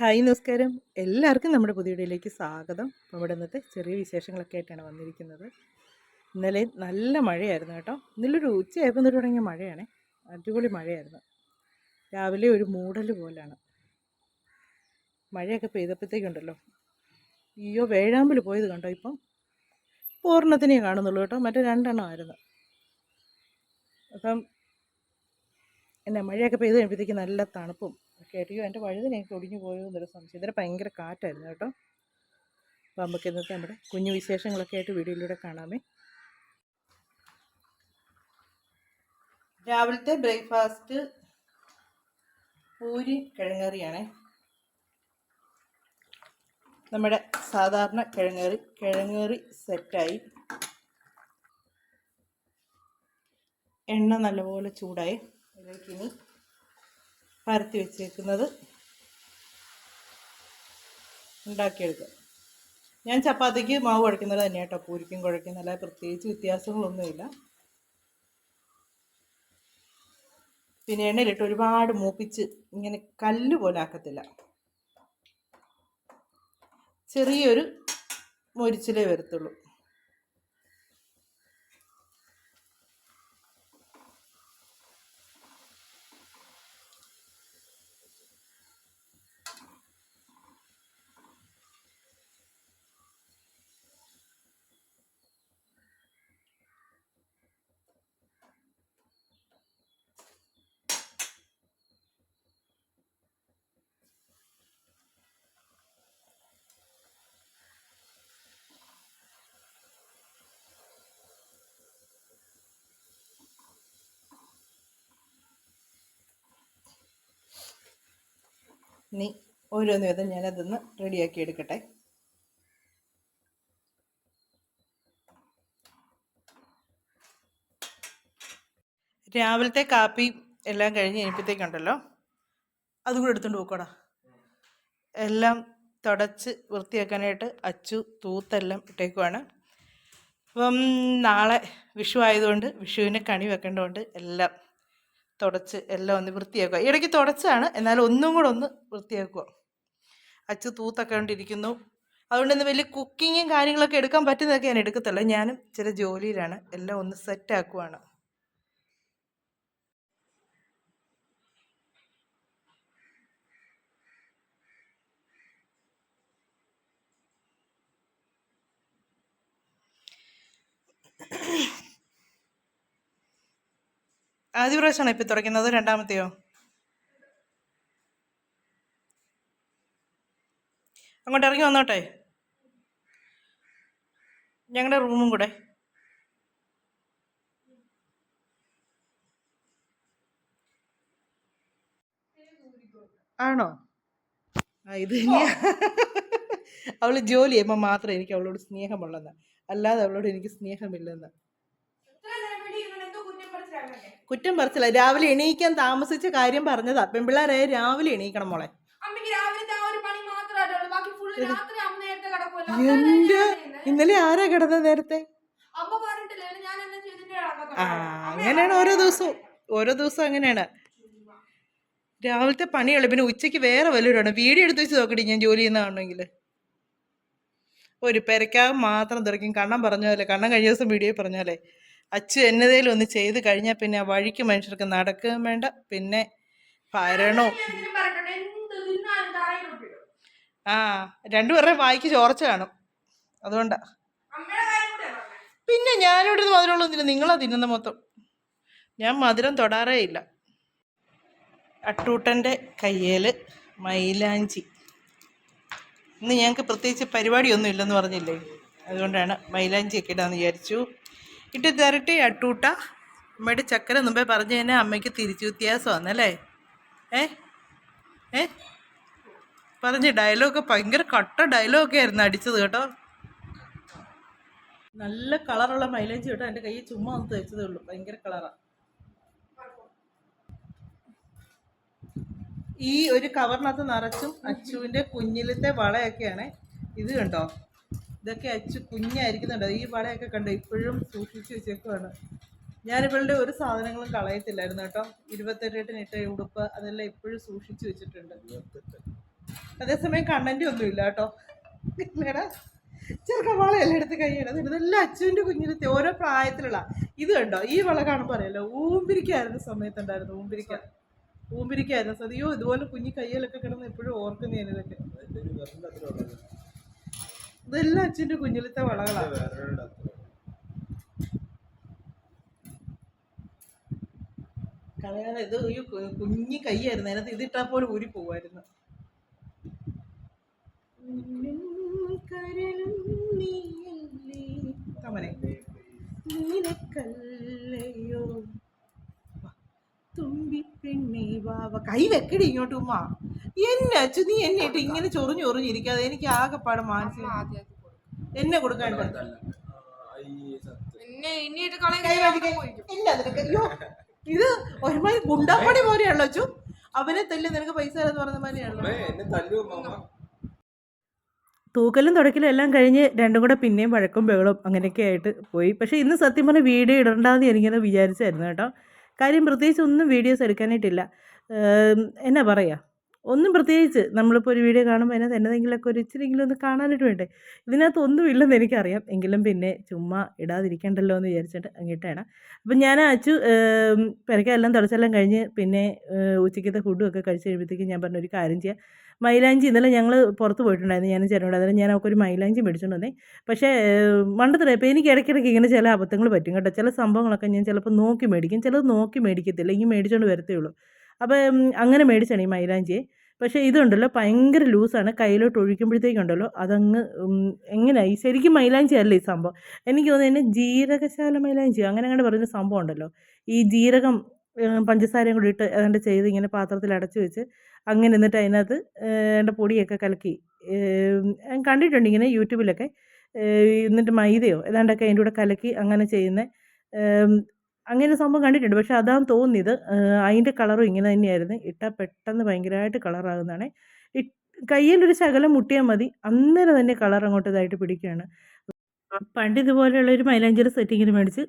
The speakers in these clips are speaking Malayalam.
ഹായ് നമസ്കാരം. എല്ലാവർക്കും നമ്മുടെ പുതിയ വീഡിയോയിലേക്ക് സ്വാഗതം. ഇവിടെ ഇന്നത്തെ ചെറിയ വിശേഷങ്ങളൊക്കെ ആയിട്ടാണ് വന്നിരിക്കുന്നത്. ഇന്നലെ നല്ല മഴയായിരുന്നു കേട്ടോ. ഇന്നലൊരു ഉച്ചയായപ്പോൾ തൊട്ട് തുടങ്ങിയ മഴയാണ്. അടിപൊളി മഴയായിരുന്നു. രാവിലെ ഒരു മൂടൽ പോലാണ്. മഴയൊക്കെ പെയ്തപ്പോഴത്തേക്കുണ്ടല്ലോ. അയ്യോ വേഴാമ്പൽ പോയത് കണ്ടോ ഇപ്പം? പൂർണത്തിനേ കാണുന്നുള്ളൂ കേട്ടോ. മറ്റേ രണ്ടെണ്ണമായിരുന്നു അപ്പം എന്നാ മഴയൊക്കെ പെയ്ത് കഴിയുമ്പോഴത്തേക്ക് നല്ല തണുപ്പും ഒക്കെ അയ്യോ എന്റെ വഴുതിനെയൊക്കെ ഒടിഞ്ഞു പോയോ എന്നൊരു സംശയം. ഇതിന് ഭയങ്കര കാറ്റായിരുന്നു കേട്ടോ. അപ്പോൾ നമുക്ക് ഇന്നത്തെ നമ്മുടെ കുഞ്ഞു വിശേഷങ്ങളൊക്കെ ആയിട്ട് വീഡിയോയിലൂടെ കാണാമേ. രാവിലത്തെ ബ്രേക്ക്ഫാസ്റ്റ് പൂരി കിഴങ്ങറിയാണേ. നമ്മുടെ സാധാരണ കിഴങ്ങറി കിഴങ്ങറി സെറ്റായി. എണ്ണ നല്ലപോലെ ചൂടായി. അതിലേക്ക് ഇനി പരത്തി വെച്ചേക്കുന്നത് ഉണ്ടാക്കിയെടുക്കുക. ഞാൻ ചപ്പാത്തിക്ക് മാവ് കുഴക്കുന്നത് തന്നെയാണ് കേട്ടോ. പൂരിക്കും കുഴക്കും നല്ല പ്രത്യേകിച്ച് വ്യത്യാസങ്ങളൊന്നുമില്ല. പിന്നെ എണ്ണയിലിട്ട് ഒരുപാട് മൂപ്പിച്ച് ഇങ്ങനെ കല്ല് പോലെ ആക്കത്തില്ല. ചെറിയൊരു മൊരിച്ചിലേ വരത്തുള്ളൂ. ഇനി ഓരോന്ന് വിധം ഞാനതൊന്ന് റെഡിയാക്കി എടുക്കട്ടെ. രാവിലത്തെ കാപ്പി എല്ലാം കഴിഞ്ഞ് കഴിഞ്ഞപ്പോഴത്തേക്കുണ്ടല്ലോ അതും കൂടെ എടുത്തുകൊണ്ട് പോക്കോടാ. എല്ലാം തുടച്ച് വൃത്തിയാക്കാനായിട്ട് അച്ചു തൂത്തെല്ലാം ഇട്ടേക്കുവാണ്. അപ്പം നാളെ വിഷു ആയതുകൊണ്ട് വിഷുവിനെ കണി വെക്കേണ്ടതുകൊണ്ട് എല്ലാം തുടച്ച് എല്ലാം ഒന്ന് വൃത്തിയാക്കുക. ഇടയ്ക്ക് തുടച്ചാണ് എന്നാൽ ഒന്നും കൂടെ ഒന്ന് വൃത്തിയാക്കുക. അച്ചു തൂത്തൊക്കെ കൊണ്ടിരിക്കുന്നു. അതുകൊണ്ട് ഇന്ന് വലിയ കുക്കിങ്ങും കാര്യങ്ങളൊക്കെ എടുക്കാൻ പറ്റുന്നതൊക്കെ ഞാൻ എടുക്കത്തുള്ളൂ ഞാനും ചില ജോലിയിലാണ്. എല്ലാം ഒന്ന് സെറ്റ് ആക്കുവാണ്. ആദ്യ പ്രാവശ്യമാണോ ഇപ്പം തുടയ്ക്കുന്നത് രണ്ടാമത്തെയോ? അങ്ങോട്ട് ഇറങ്ങി വന്നോട്ടെ. ഞങ്ങളുടെ റൂമും കൂടെ. ആണോ? ആ ഇത് അവൾ ജോലി ചെയ്യുമ്പോൾ മാത്രമേ എനിക്ക് അവളോട് സ്നേഹമുള്ളെന്ന് അല്ലാതെ അവളോട് എനിക്ക് സ്നേഹമില്ലെന്ന്. കുറ്റം പറച്ചില്ല. രാവിലെ എണീക്കാൻ താമസിച്ച കാര്യം പറഞ്ഞതാ. പെൺപിള്ളേരെ രാവിലെ എണീക്കണം മോളെ. എന്റെ ഇന്നലെ ആരാ കിടന്ന നേരത്തെ? ആ അങ്ങനെയാണ് ഓരോ ദിവസവും. ഓരോ ദിവസവും അങ്ങനെയാണ്. രാവിലത്തെ പണിയുള്ളു പിന്നെ ഉച്ചയ്ക്ക് വേറെ വല്ലവരാണ് വീഡിയോ എടുത്ത് വെച്ച് നോക്കട്ടെ ഞാൻ ജോലി ചെയ്യുന്ന കാണണമെങ്കിൽ ഒരു പെരക്കാവ് മാത്രം തിരക്കും കണ്ണം പറഞ്ഞ പോലെ. കണ്ണം കഴിഞ്ഞ ദിവസം വീഡിയോ പറഞ്ഞ പോലെ. അച്ചു എന്നതേലും ഒന്ന് ചെയ്ത് കഴിഞ്ഞാൽ പിന്നെ ആ വഴിക്ക് മനുഷ്യർക്ക് നടക്കുകയും വേണ്ട. പിന്നെ തറയിലോട്ടിടും ആ രണ്ടുപേരുടെ വായിക്ക് ചോർച്ച കാണും. അതുകൊണ്ടാ. പിന്നെ ഞാനിവിടെ നിന്ന് മധുരമുള്ളൊന്നുമില്ല നിങ്ങളാ തിന്നുന്ന മൊത്തം. ഞാൻ മധുരം തൊടാറേ ഇല്ല. അട്ടൂട്ടന്റെ കയ്യേൽ മൈലാഞ്ചി. ഇന്ന് ഞങ്ങൾക്ക് പ്രത്യേകിച്ച് പരിപാടിയൊന്നും ഇല്ലെന്ന് പറഞ്ഞില്ലേ? അതുകൊണ്ടാണ് മൈലാഞ്ചി ഒക്കെ ഇടാന്ന് വിചാരിച്ചു. ഇട്ട് തിരട്ടി അട്ടൂട്ട അമ്മയുടെ ചക്കര മുമ്പേ പറഞ്ഞു തന്നെ അമ്മയ്ക്ക് തിരിച്ചു വ്യത്യാസമാണല്ലേ ഏ? ഏ? പറഞ്ഞ് ഡയലോഗ് ഭയങ്കര കട്ട ഡയലോഗൊക്കെ ആയിരുന്നു അടിച്ചത് കേട്ടോ. നല്ല കളറുള്ള മൈലേജ് കേട്ടോ. എന്റെ കയ്യിൽ ചുമ്മാ ഒന്ന് തേച്ചതേ ഉള്ളൂ. ഭയങ്കര കളറാണ് ഈ ഒരു കവറിനകത്ത് നിറച്ചും അച്ചുവിന്റെ കുഞ്ഞിലത്തെ വളയൊക്കെയാണ് ഇത് കണ്ടോ? ഇതൊക്കെ അച്ചു കുഞ്ഞായിരിക്കുന്നുണ്ട്. ഈ വളയൊക്കെ കണ്ട് ഇപ്പോഴും സൂക്ഷിച്ചു വെച്ചേക്കുവാണ്. ഞാൻ ഒരു സാധനങ്ങളും കളയത്തില്ലായിരുന്നു കേട്ടോ. ഇരുപത്തെട്ടിന് ഇട്ട ഉടുപ്പ് അതെല്ലാം ഇപ്പോഴും സൂക്ഷിച്ചു വെച്ചിട്ടുണ്ട്. അതേസമയം കണ്ണന്റെ ഒന്നും ഇല്ല കേട്ടോ. ഇല്ലടാ ചെറുക്കൻ എല്ലാം എടുത്ത് കൈയിടത് ഇതെല്ലാം അച്ഛന്റെ കുഞ്ഞിനത്തെ ഓരോ പ്രായത്തിലുള്ള ഇത് കണ്ടോ? ഈ വള കാണുമ്പോൾ അറിയാലോ ഊമ്പിരിക്കായിരുന്ന സമയത്തുണ്ടായിരുന്നു ഊമ്പിരിക്ക. ഊമ്പിരിക്കായിരുന്നു സതിയോ ഇതുപോലെ കുഞ്ഞി കയ്യിലൊക്കെ കിടന്ന് എപ്പോഴും ഓർക്കുന്നതിനൊക്കെ ഇതെല്ലാം അച്ഛന്റെ കുഞ്ഞിലത്തെ വളകളാണ് കളയാതെ ഇത് ഈ കുഞ്ഞി കൈയായിരുന്നു. അതിനകത്ത് ഇതിട്ടാ പോലെ ഊരി പോവായിരുന്നു. കമനെ നീലക്കല്ലയോ. തുമ്പി പെണ്ണേ വാവ കൈ വെക്കടി ഇങ്ങോട്ട് ഉമ്മ. എന്നെ അച്ഛൻ നീ എന്നെ ഇട്ട് ഇങ്ങനെ ചൊറിഞ്ഞു ചൊറിഞ്ഞിരിക്കാതെ എനിക്ക് ആകെപ്പാട് മാനസിക എന്നെ കൊടുക്കാൻ ഇത് ഒരുമാതിരി ഗുണ്ടാപ്പണി പോലെയാണല്ലോ അച്ചു അവനെ തല്ല് നിനക്ക് പൈസ തരാന്ന് പറഞ്ഞ മാതിരിയാണല്ലോ. എന്നെ തല്ലു മാമ തൂക്കലും തുടക്കലും എല്ലാം കഴിഞ്ഞ് രണ്ടും കൂടെ പിന്നെയും വഴക്കും ബഹളവും അങ്ങനെയൊക്കെ ആയിട്ട് പോയി. പക്ഷേ ഇന്ന് സത്യം പറഞ്ഞാൽ വീഡിയോ ഇടണ്ടെന്ന് എനിക്കത് വിചാരിച്ചായിരുന്നു കേട്ടോ. കാര്യം പ്രത്യേകിച്ച് ഒന്നും വീഡിയോസ് എടുക്കാനായിട്ടില്ല. എന്നാ പറയുക ഒന്നും പ്രത്യേകിച്ച് നമ്മളിപ്പോൾ ഒരു വീഡിയോ കാണുമ്പോൾ അതിനകത്ത് എന്നതെങ്കിലുമൊക്കെ ഒരു ഇച്ചിരിയെങ്കിലും ഒന്ന് കാണാനായിട്ട് വേണ്ടേ? ഇതിനകത്ത് ഒന്നും ഇല്ലെന്ന് എനിക്കറിയാം. എങ്കിലും പിന്നെ ചുമ്മാ ഇടാതിരിക്കണ്ടല്ലോ എന്ന് വിചാരിച്ചിട്ട് അങ്ങിട്ടാണ് അപ്പം ഞാൻ അച്ചു പെരക്കെല്ലാം തുടച്ചെല്ലാം കഴിഞ്ഞ് പിന്നെ ഉച്ചയ്ക്കത്തെ ഫുഡും ഒക്കെ കഴിച്ച് കഴിയുമ്പോഴത്തേക്കും ഞാൻ പറഞ്ഞ ഒരു കാര്യം ചെയ്യാം. മൈലാഞ്ചി ഇന്നലെ ഞങ്ങൾ പുറത്ത് പോയിട്ടുണ്ടായിരുന്നു ഞാനും ചേട്ടനോട്. അന്നേരം ഞാൻ അവൾക്കൊരു മൈലാഞ്ചി മേടിച്ചുകൊണ്ട് വന്നേ. പക്ഷേ മണ്ടത്തില്ല ഇപ്പോൾ എനിക്ക് ഇടയ്ക്കിടയ്ക്ക് ഇങ്ങനെ ചില അബദ്ധങ്ങൾ പറ്റും കേട്ടോ. ചില സംഭവങ്ങളൊക്കെ ഞാൻ ചിലപ്പോൾ നോക്കി മേടിക്കും. ചിലത് നോക്കി മേടിക്കത്തില്ല. ഇങ്ങനെ മേടിച്ചുകൊണ്ട് വരത്തേ ഉള്ളൂ. അപ്പോൾ അങ്ങനെ മേടിച്ചാണ് ഈ മൈലാഞ്ചിയെ. പക്ഷേ ഇതുണ്ടല്ലോ ഭയങ്കര ലൂസാണ്. കയ്യിലോട്ട് ഒഴിക്കുമ്പോഴത്തേക്കുണ്ടല്ലോ അതങ്ങ് എങ്ങനെയായി ശരിക്കും മൈലാഞ്ചി അല്ല ഈ സംഭവം. എനിക്ക് തോന്നുന്നു ജീരകശാല മൈലാഞ്ചി അങ്ങനെ അങ്ങനെ പറയുന്ന സംഭവം ഉണ്ടല്ലോ. ഈ ജീരകം പഞ്ചസാരയും കൂടി ഇട്ട് അതുകൊണ്ട് ചെയ്ത് ഇങ്ങനെ പാത്രത്തിൽ അടച്ചു വെച്ച് അങ്ങനെ എന്നിട്ട് അതിനകത്ത് എന്റെ പൊടിയൊക്കെ കലക്കി കണ്ടിട്ടുണ്ട് ഇങ്ങനെ യൂട്യൂബിലൊക്കെ. എന്നിട്ട് മൈദയോ ഏതാണ്ടൊക്കെ അതിന്റെ കൂടെ കലക്കി അങ്ങനെ ചെയ്യുന്ന അങ്ങനെ സംഭവം കണ്ടിട്ടുണ്ട്. പക്ഷെ അതാണ് തോന്നിയത്. അതിന്റെ കളറും ഇങ്ങനെ തന്നെയായിരുന്നു. ഇട്ടാൽ പെട്ടെന്ന് ഭയങ്കരമായിട്ട് കളറാകുന്നതാണ്. കയ്യിലൊരു ശകലം മുട്ടിയാൽ മതി. അന്നേരം തന്നെ കളർ അങ്ങോട്ട് ഇതായിട്ട് പിടിക്കുകയാണ്. പണ്ട് ഇതുപോലെയുള്ള ഒരു മൈലാഞ്ചിയുടെ സെറ്റിങ്ങിന് മേടിച്ച്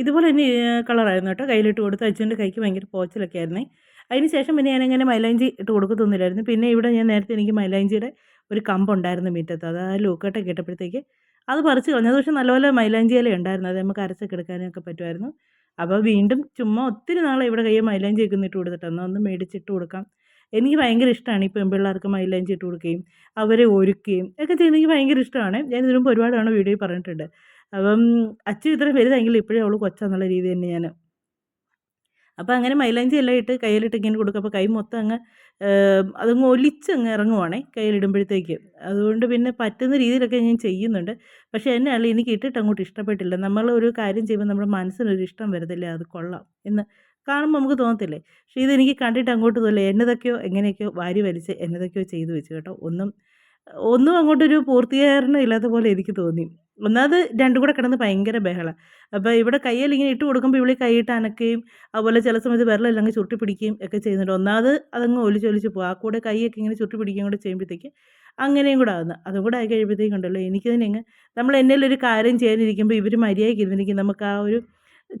ഇതുപോലെ തന്നെ കളറായിരുന്നു കേട്ടോ. കയ്യിലിട്ട് കൊടുത്ത് അച്ഛന്റെ കൈക്ക് ഭയങ്കര പോച്ചിലൊക്കെ ആയിരുന്നു. അതിന് ശേഷം പിന്നെ ഞാനങ്ങനെ മൈലാഞ്ചി ഇട്ട് കൊടുക്കത്തൊന്നുമില്ലായിരുന്നു. പിന്നെ ഇവിടെ ഞാൻ നേരത്തെ എനിക്ക് മൈലാഞ്ചിയുടെ ഒരു കമ്പുണ്ടായിരുന്നു മുറ്റത്ത്. അത് ആ ലൂക്കട്ടൊക്കെ കേട്ടപ്പോഴത്തേക്ക് അത് പറിച്ച് കളഞ്ഞത് പക്ഷേ നല്ലപോലെ മൈലാഞ്ചി ഇല ഉണ്ടായിരുന്നു. അത് നമുക്ക് അരച്ചൊക്കെ എടുക്കാനൊക്കെ പറ്റുമായിരുന്നു. അപ്പോൾ വീണ്ടും ചുമ്മാ ഒത്തിരി നാളെ ഇവിടെ കയ്യിൽ മൈലാഞ്ചി ഒക്കെ ഇട്ട് കൊടുത്തിട്ട് എന്നാൽ ഒന്ന് മേടിച്ചിട്ട് കൊടുക്കാം. എനിക്ക് ഭയങ്കര ഇഷ്ടമാണ് ഈ പെൺപിള്ളേർക്ക് മൈലാഞ്ചി ഇട്ട് കൊടുക്കുകയും അവരെ ഒരുക്കുകയും ഒക്കെ ചെയ്യുന്ന എനിക്ക് ഭയങ്കര ഇഷ്ടമാണ്. ഞാൻ ഇതിനു മുമ്പ് വീഡിയോയിൽ പറഞ്ഞിട്ടുണ്ട്. അപ്പം അച്ഛൻ ഇത്രയും വലുതായെങ്കിലും ഇപ്പോഴേ അവൾ കൊച്ചാന്നുള്ള രീതി തന്നെ ഞാൻ അപ്പോൾ അങ്ങനെ മൈലാഞ്ചി എല്ലാം ഇട്ട് കയ്യിലിട്ട് ഇങ്ങനെ കൊടുക്കും. അപ്പോൾ കൈ മൊത്തം അങ്ങ് അതങ്ങ് ഒലിച്ച് അങ്ങ് ഇറങ്ങുവാണേ കയ്യിലിടുമ്പോഴത്തേക്ക്. അതുകൊണ്ട് പിന്നെ പറ്റുന്ന രീതിയിലൊക്കെ ഞാൻ ചെയ്യുന്നുണ്ട്. പക്ഷേ എന്നെയല്ല എനിക്ക് ഇട്ടിട്ട് അങ്ങോട്ട് ഇഷ്ടപ്പെട്ടില്ല. നമ്മൾ ഒരു കാര്യം ചെയ്യുമ്പോൾ നമ്മുടെ മനസ്സിനൊരു ഇഷ്ടം വരത്തില്ല അത് കൊള്ളാം എന്ന് കാണുമ്പോൾ നമുക്ക് തോന്നത്തില്ലേ? പക്ഷേ ഇതെനിക്ക് കണ്ടിട്ട് അങ്ങോട്ട് തോന്നില്ല എന്നതൊക്കെയോ എങ്ങനെയൊക്കെയോ വാരി വലിച്ച് എന്നതൊക്കെയോ ചെയ്തു വെച്ചു കേട്ടോ. ഒന്നും ഒന്നും അങ്ങോട്ടൊരു പൂർത്തീകരണം ഇല്ലാത്ത പോലെ എനിക്ക് തോന്നി. ഒന്നാമത് രണ്ടും കൂടെ കിടന്ന് ഭയങ്കര ബഹളം. അപ്പോൾ ഇവിടെ കയ്യിൽ ഇങ്ങനെ ഇട്ട് കൊടുക്കുമ്പോൾ ഇവിടെ കൈയിട്ട് അനക്കുകയും അതുപോലെ ചില സമയത്ത് വിരലെല്ലാം അങ്ങ് ചുരുട്ടി പിടിക്കുകയും ഒക്കെ ചെയ്യുന്നുണ്ട്. ഒന്നാമത് അതങ്ങ് ഒലിച്ചൊലിച്ച് പോകും ആ കൂടെ കൈയൊക്കെ ഇങ്ങനെ ചുരുട്ടി പിടിക്കുകയും കൂടെ ചെയ്യുമ്പോഴത്തേക്ക് അങ്ങനെയും കൂടെ ആകുന്നു അതും കൂടെ ആയി കഴിയുമ്പോഴത്തേക്കുണ്ടല്ലോ എനിക്ക് തന്നെ നമ്മൾ എന്തെങ്കിലും ഒരു കാര്യം ചെയ്യാനിരിക്കുമ്പോൾ ഇവർ മര്യാദയ്ക്ക് ഇരുന്നിരിക്കും. നമുക്ക് ആ ഒരു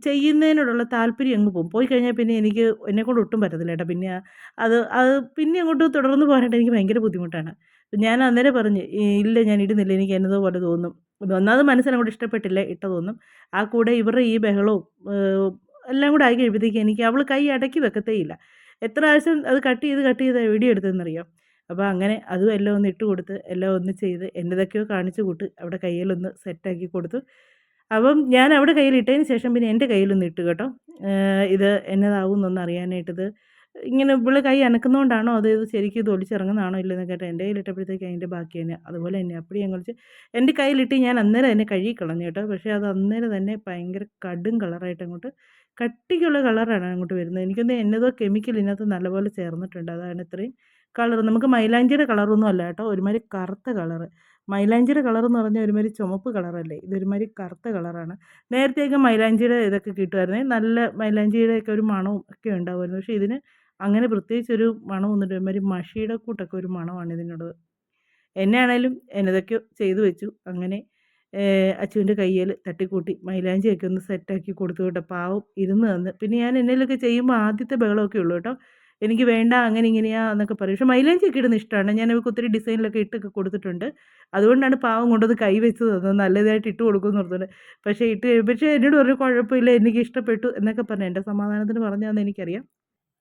ചെയ്യുന്നതിനോടുള്ള താല്പര്യം അങ്ങ് പോകും. പോയി കഴിഞ്ഞാൽ പിന്നെ എനിക്ക് എന്നെക്കൊണ്ട് ഒട്ടും പറ്റത്തില്ല കേട്ടോ. പിന്നെ അത് അത് പിന്നെ അങ്ങോട്ട് തുടർന്ന് പോകാനായിട്ട് എനിക്ക് ഭയങ്കര ബുദ്ധിമുട്ടാണ്. ഞാൻ അന്നേരം പറഞ്ഞു ഇല്ല ഞാൻ ഇടുന്നില്ല. എനിക്ക് എന്നതോ പോലെ തോന്നും. ഒന്നാമത് മനസ്സിനങ്ങോട്ട് ഇഷ്ടപ്പെട്ടില്ല ഇട്ട തോന്നും. ആ കൂടെ ഇവരുടെ ഈ ബഹളവും എല്ലാം കൂടെ ആയി കഴിയുമ്പോഴത്തേക്ക് എനിക്ക് അവൾ കൈ അടക്കി വെക്കത്തേ ഇല്ല എത്ര ആവശ്യം അത് കട്ട് ചെയ്ത് കട്ട് ചെയ്ത് വീഡിയോ എടുത്തതെന്നറിയാം? അപ്പോൾ അങ്ങനെ അതും എല്ലാം ഒന്ന് ഇട്ട് കൊടുത്ത് എല്ലാം ഒന്ന് ചെയ്ത് എന്നതൊക്കെയോ കാണിച്ചു കൂട്ട് അവിടെ കയ്യിലൊന്ന് സെറ്റാക്കി കൊടുത്തു. അപ്പം ഞാൻ അവിടെ കയ്യിലിട്ടതിന് ശേഷം പിന്നെ എന്റെ കയ്യിലൊന്ന് ഇട്ട് കേട്ടോ. ഇത് എന്നതാവും എന്നൊന്ന് അറിയാനായിട്ടിത് ഇങ്ങനെ ഇവൾ കൈ അനക്കുന്നതുകൊണ്ടാണോ അത് ഇത് ശരിക്കും ഇത് ഒലിച്ചിറങ്ങുന്നതാണോ ഇല്ലെന്ന് കേട്ടോ എന്റെ കയ്യിലിട്ടപ്പോഴത്തേക്ക് അതിന്റെ ബാക്കി തന്നെ അതുപോലെ തന്നെ അപ്പടി ഞാൻ കളിച്ച് എന്റെ കയ്യിലിട്ട് ഞാൻ അന്നേരം തന്നെ കഴുകി കളഞ്ഞു കേട്ടോ. പക്ഷേ അത് അന്നേരം തന്നെ ഭയങ്കര കടും കളറായിട്ട് അങ്ങോട്ട് കട്ടിക്കുള്ള കളറാണ് അങ്ങോട്ട് വരുന്നത്. എനിക്കൊന്ന് എന്നതോ കെമിക്കൽ ഇതിനകത്ത് നല്ലപോലെ ചേർന്നിട്ടുണ്ട്. അതാണ് ഇത്രയും കളർ നമുക്ക് മൈലാഞ്ചിയുടെ കളറൊന്നും അല്ല കേട്ടോ. ഒരുമാതിരി കറുത്ത കളറ്. മൈലാഞ്ചിയുടെ കളർ എന്ന് പറഞ്ഞാൽ ഒരുമാതിരി ചുമപ്പ് കളറല്ലേ? ഇതൊരുമാതിരി കറുത്ത കളറാണ്. നേരത്തെയൊക്കെ മൈലാഞ്ചിയുടെ ഇതൊക്കെ കിട്ടുമായിരുന്നേ. നല്ല മൈലാഞ്ചിയുടെ ഒക്കെ ഒരു മണവും ഒക്കെ ഉണ്ടാവുമായിരുന്നു. പക്ഷേ ഇതിന് അങ്ങനെ പ്രത്യേകിച്ചൊരു മണമൊന്നുമില്ല ഒരുമാതിരി മഷിയുടെ കൂട്ടൊക്കെ ഒരു മണമാണ് ഇതിനുള്ളത് എന്നെയാണേലും എന്നതൊക്കെയോ ചെയ്തു വെച്ചു. അങ്ങനെ അച്ചുവിന്റെ കയ്യിൽ തട്ടിക്കൂട്ടി. മൈലാഞ്ചിയൊക്കെ ഒന്ന് സെറ്റാക്കി കൊടുത്തു കേട്ടോ. പാവം ഇരുന്ന് തന്ന്. പിന്നെ ഞാൻ എന്നേലൊക്കെ ചെയ്യുമ്പോൾ ആദ്യത്തെ ബഹളമൊക്കെ ഉള്ളൂ കേട്ടോ. എനിക്ക് വേണ്ട അങ്ങനെ ഇങ്ങനെയാ എന്നൊക്കെ പറയും. പക്ഷേ മൈലാഞ്ചിയൊക്കെ ഇടുന്ന ഇഷ്ടമാണ്. ഞാൻ അവർക്ക് ഒത്തിരി ഡിസൈനിലൊക്കെ ഇട്ടൊക്കെ കൊടുത്തിട്ടുണ്ട്. അതുകൊണ്ടാണ് പാവം കൊണ്ടത് കൈ വെച്ച് തന്നത്. നല്ലതായിട്ട് ഇട്ട് കൊടുക്കുമെന്ന് ഓർത്തുകൊണ്ട് പക്ഷേ ഇട്ട് പക്ഷേ എന്നോട് പറഞ്ഞു കുഴപ്പമില്ല എനിക്ക് ഇഷ്ടപ്പെട്ടു എന്നൊക്കെ പറഞ്ഞു. എന്റെ സമാധാനത്തിന് പറഞ്ഞാന്ന് എനിക്കറിയാം.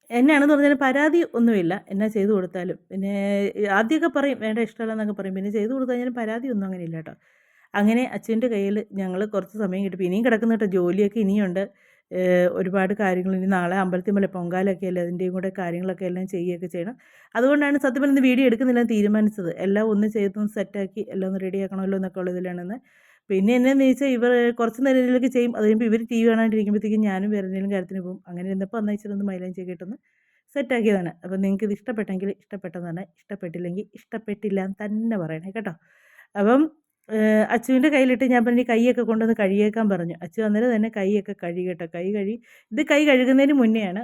എന്നാണെന്ന് പറഞ്ഞാൽ പരാതി ഒന്നുമില്ല. എന്നാ ചെയ്തു കൊടുത്താലും. പിന്നെ ആദ്യമൊക്കെ പറയും വേണ്ട ഇഷ്ടമല്ല എന്നൊക്കെ പറയും. പിന്നെ ചെയ്തു കൊടുത്തു കഴിഞ്ഞാൽ പരാതി ഒന്നും അങ്ങനെ ഇല്ല കേട്ടോ. അങ്ങനെ അച്ഛന്റെ കയ്യിൽ ഞങ്ങൾ കുറച്ച് സമയം കിട്ടും. ഇനിയും കിടക്കുന്ന കേട്ടോ. ജോലിയൊക്കെ ഇനിയുണ്ട്. ഒരുപാട് കാര്യങ്ങൾ. ഇനി നാളെ അമ്പലത്തിൽ മേലെ പൊങ്കാലൊക്കെ അല്ലേ അതിന്റെയും കൂടെ കാര്യങ്ങളൊക്കെ എല്ലാം ചെയ്യുകയൊക്കെ ചെയ്യണം. അതുകൊണ്ടാണ് സത്യം പറഞ്ഞ വീഡിയോ എടുക്കുന്നില്ല എന്ന് തീരുമാനിച്ചത്. എല്ലാം ഒന്ന് ചെയ്തൊന്ന് സെറ്റാക്കി എല്ലാം ഒന്ന് റെഡിയാക്കണമല്ലോ എന്നൊക്കെ ഉള്ളതിലാണെന്ന് പിന്നെ എന്നു വെച്ചാൽ ഇവർ കുറച്ച് നേരം ഇതിലൊക്കെ ചെയ്യും. അത് കഴിയുമ്പോൾ ഇവർ ടി വി കാണാണ്ടിരിക്കുമ്പോഴത്തേക്കും ഞാനും വേറെ എന്തെങ്കിലും കാര്യത്തിന് പോകും. അങ്ങനെ ഇരുന്നപ്പോൾ അന്ന് ഇച്ചിരി ഒന്ന് മൈലേജ് കിട്ടുന്നു സെറ്റാക്കിയതാണ് അപ്പോൾ നിങ്ങൾക്ക് ഇത് ഇഷ്ടപ്പെട്ടെങ്കിൽ ഇഷ്ടപ്പെട്ടതാണ്. ഇഷ്ടപ്പെട്ടില്ലെങ്കിൽ ഇഷ്ടപ്പെട്ടില്ല എന്ന് തന്നെ പറയണേ കേട്ടോ. അപ്പം അച്ചുവിന്റെ കയ്യിലിട്ട് ഞാൻ പറഞ്ഞു കൈയൊക്കെ കൊണ്ടുവന്ന് കഴുകിയേക്കാൻ പറഞ്ഞു. അച്ചു അന്നേരം തന്നെ കൈയൊക്കെ കഴുകട്ടെ കൈ കഴുകി. ഇത് കൈ കഴുകുന്നതിന് മുന്നെയാണ്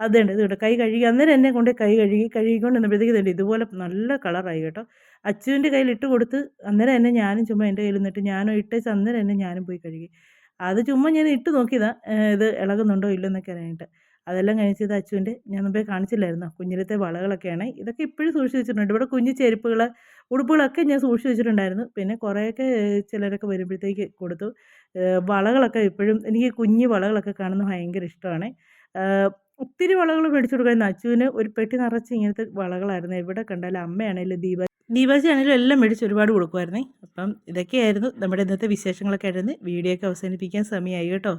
അതുണ്ട് ഇത് കൈ കഴുകി. അന്നേരം എന്നെ കൊണ്ട് കൈ കഴുകി കഴുകിക്കൊണ്ട് വന്നപ്പോഴത്തേക്ക് ഇതുപോലെ നല്ല കളറായി കേട്ടോ. അച്ചുവിന്റെ കയ്യിൽ ഇട്ട് കൊടുത്ത് അന്നേരം എന്നെ ഞാനും ചുമ്മാ എന്റെ കയ്യിൽ നിന്നിട്ട് ഞാനും ഇട്ടേച്ച് അന്നേരം എന്നെ ഞാനും പോയി കഴുകി. അത് ചുമ്മാ ഞാൻ ഇട്ട് നോക്കിയതാണ് ഇത് ഇളകുന്നുണ്ടോ ഇല്ലെന്നൊക്കെ അറിയാനായിട്ട്. അതെല്ലാം കഴിച്ചത് അച്ചുവിന്റെ ഞാൻ മുമ്പേ കാണിച്ചില്ലായിരുന്നു? കുഞ്ഞിലത്തെ വളകളൊക്കെയാണ്. ഇതൊക്കെ ഇപ്പോഴും സൂക്ഷിച്ച് വെച്ചിട്ടുണ്ട്. ഇവിടെ കുഞ്ഞു ചെരുപ്പുകൾ ഉടുപ്പുകളൊക്കെ ഞാൻ സൂക്ഷിച്ച് വെച്ചിട്ടുണ്ടായിരുന്നു. പിന്നെ കുറേയൊക്കെ ചിലരൊക്കെ വരുമ്പോഴത്തേക്ക് കൊടുത്തു. വളകളൊക്കെ ഇപ്പോഴും എനിക്ക് കുഞ്ഞു വളകളൊക്കെ കാണുന്നത് ഭയങ്കര ഇഷ്ടമാണ്. ഒത്തിരി വളകൾ മേടിച്ചു കൊടുക്കാൻ അച്ചുവിന് ഒരു പെട്ടി നിറച്ച് ഇങ്ങനത്തെ വളകളായിരുന്നു. എവിടെ കണ്ടാലും അമ്മയാണേലും ദീപ ദീപാജി ആണെങ്കിലും എല്ലാം മേടിച്ച് ഒരുപാട് കൊടുക്കുമായിരുന്നേ. അപ്പം ഇതൊക്കെയായിരുന്നു നമ്മുടെ ഇന്നത്തെ വിശേഷങ്ങളൊക്കെ ആയിരുന്നു വീഡിയോ ഒക്കെ അവസാനിപ്പിക്കാൻ സമയമായി കേട്ടോ.